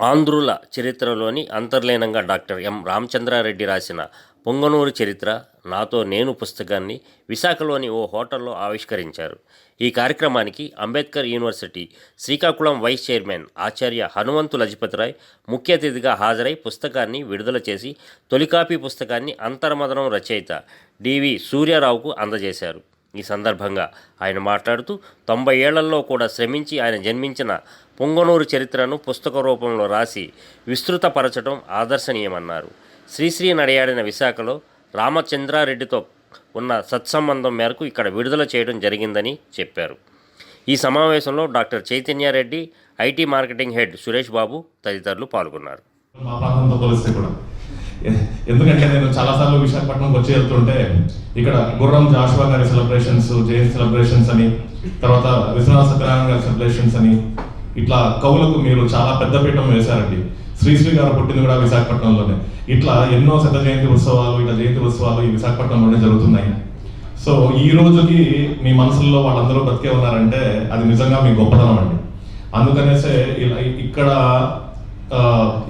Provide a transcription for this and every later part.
ఆంధ్రుల చరిత్రలోని అంతర్లీనంగా doctor M Ramachandra Reddy రాసిన పొంగనూరు చరిత్ర నాతో నేను పుస్తకాన్ని విశాఖలోని ఓ హోటల్లో ఆవిష్కరించారు. ఈ కార్యక్రమానికి Ambedkar university Srikakulam vice chairman ఆచార్య హనుమంతు లజపతిరాయ్ ముఖ్య అతిథిగా హాజరై పుస్తకాన్ని విడుదల చేసి తొలికాపీ పుస్తకాన్ని అంతర్మదనం రచయిత డివి సూర్యారావుకు అందజేశారు. ఈ సందర్భంగా ఆయన మాట్లాడుతూ తొంభై ఏళ్ళలో కూడా శ్రమించి ఆయన జన్మించిన పొంగనూరు చరిత్రను పుస్తక రూపంలో రాసి విస్తృతపరచడం ఆదర్శనీయమన్నారు. శ్రీశ్రీ నడియాడిన విశాఖలో రామచంద్రారెడ్డితో ఉన్న సత్సంబంధం మేరకు ఇక్కడ విడుదల చేయడం జరిగిందని చెప్పారు. ఈ సమావేశంలో doctor Chaitanya Reddy IT marketing head Suresh Babu తదితరులు పాల్గొన్నారు. ఎందుకంటే నేను చాలాసార్లు విశాఖపట్నంకి వచ్చి వెళ్తుంటే ఇక్కడ గుర్రం జాషువా గారి సెలబ్రేషన్స్ జయంతి సెలబ్రేషన్స్ అని తర్వాత విశ్వనాథ సత్యనారాయణ గారి సెలబ్రేషన్స్ అని ఇట్లా కవులకు మీరు చాలా పెద్ద పీఠం వేశారండి. శ్రీశ్రీ గారు పుట్టింది కూడా విశాఖపట్నంలోనే. ఇట్లా ఎన్నో శత జయంతి ఉత్సవాలు ఇట్లా జయంతి ఉత్సవాలు ఈ విశాఖపట్నంలోనే జరుగుతున్నాయి. సో ఈ రోజుకి మీ మనసుల్లో వాళ్ళందరూ బతికే ఉన్నారంటే అది నిజంగా మీ గొప్పతనం అండి. అందుకనేసే ఇలా ఇక్కడ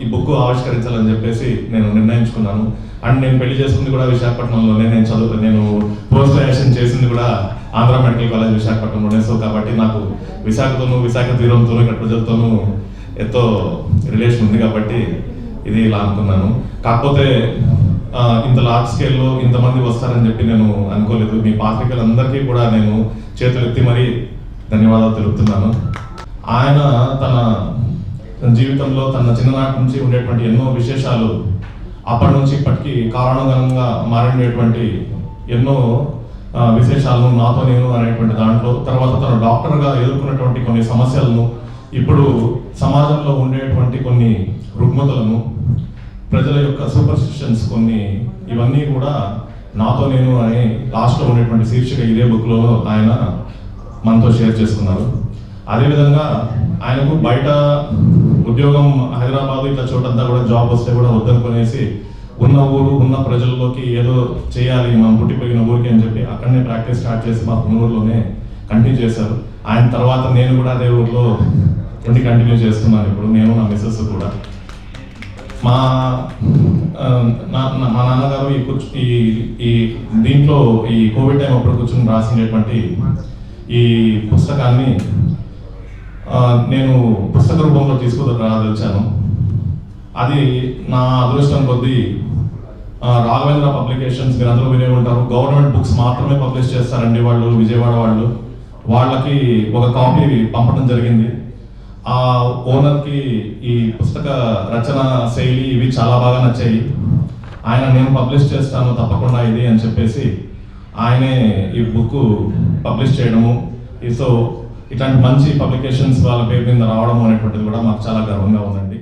ఈ బుక్ ఆవిష్కరించాలని చెప్పేసి నేను నిర్ణయించుకున్నాను. అండ్ నేను పెళ్ళి చేసుకుంది కూడా విశాఖపట్నంలోనే. నేను చదువు నేను పోస్ట్ గ్రాడ్యుయేషన్ చేసింది కూడా ఆంధ్ర మెడికల్ కాలేజ్ విశాఖపట్నంలోనే. సో కాబట్టి నాకు విశాఖతోనూ విశాఖ తీరంతోనూ ఇక్కడ ప్రజలతోనూ ఎంతో రిలేషన్ ఉంది కాబట్టి ఇది ఇలా అనుకున్నాను. కాకపోతే ఇంత లార్జ్ స్కేల్లో ఇంతమంది వస్తారని చెప్పి నేను అనుకోలేదు. మీ పాత్రికలందరికీ కూడా నేను చేతులెత్తి మరీ ధన్యవాదాలు తెలుపుతున్నాను. ఆయన తన జీవితంలో తన చిన్ననాటి నుంచి ఉండేటువంటి ఎన్నో విశేషాలు అప్పటి నుంచి ఇప్పటికీ కారణంగా మారినటువంటి ఎన్నో విశేషాలను నాతో నేను అనేటువంటి దాంట్లో తర్వాత తను డాక్టర్గా ఎదుర్కొన్నటువంటి కొన్ని సమస్యలను ఇప్పుడు సమాజంలో ఉండేటువంటి కొన్ని రుగ్మతలను ప్రజల యొక్క సూపర్స్టిషన్స్ కొన్ని ఇవన్నీ కూడా నాతో నేను అనే లాస్ట్లో ఉండేటువంటి శీర్షిక ఇదే బుక్లో ఆయన మనతో షేర్ చేసుకున్నారు. అదేవిధంగా ఆయనకు బయట ఉద్యోగం హైదరాబాద్ ఇట్లా చోటంతా కూడా జాబ్ వస్తే కూడా వద్దనుకునేసి ఉన్న ఊరు ఉన్న ప్రజల్లోకి ఏదో చేయాలి మనం పుట్టిపోయిన ఊరికి అని చెప్పి అక్కడనే ప్రాక్టీస్ స్టార్ట్ చేసి మా ఊర్లోనే కంటిన్యూ చేశారు. ఆయన తర్వాత నేను కూడా అదే ఊర్లో ఉండి కంటిన్యూ చేస్తున్నాను ఇప్పుడు నేను నా మిస్సెస్ కూడా. మా మా నాన్నగారు ఈ కూర్చు ఈ ఈ దీంట్లో ఈ కోవిడ్ టైం అప్పుడు కూర్చొని రాసినటువంటి ఈ పుస్తకాన్ని నేను పుస్తక రూపంలో తీసుకుని రాదలిచాను అది నా అదృష్టం కొద్దీ రాఘవేంద్ర పబ్లికేషన్స్ మీరు అందరూ వినే ఉంటారు. గవర్నమెంట్ బుక్స్ మాత్రమే పబ్లిష్ చేస్తారండి వాళ్ళు విజయవాడ వాళ్ళు. వాళ్ళకి ఒక కాపీ పంపడం జరిగింది. ఆ ఓనర్కి ఈ పుస్తక రచన శైలి ఇవి చాలా బాగా నచ్చాయి. ఆయన నేను పబ్లిష్ చేస్తాను తప్పకుండా ఇది అని చెప్పేసి ఆయనే ఈ బుక్ పబ్లిష్ చేయడము. ఈ సో ఇట్లాంటి మంచి పబ్లికేషన్స్ వాళ్ళ పేరు మీద రావడం అనేటువంటిది కూడా మాకు చాలా గర్వంగా ఉందండి.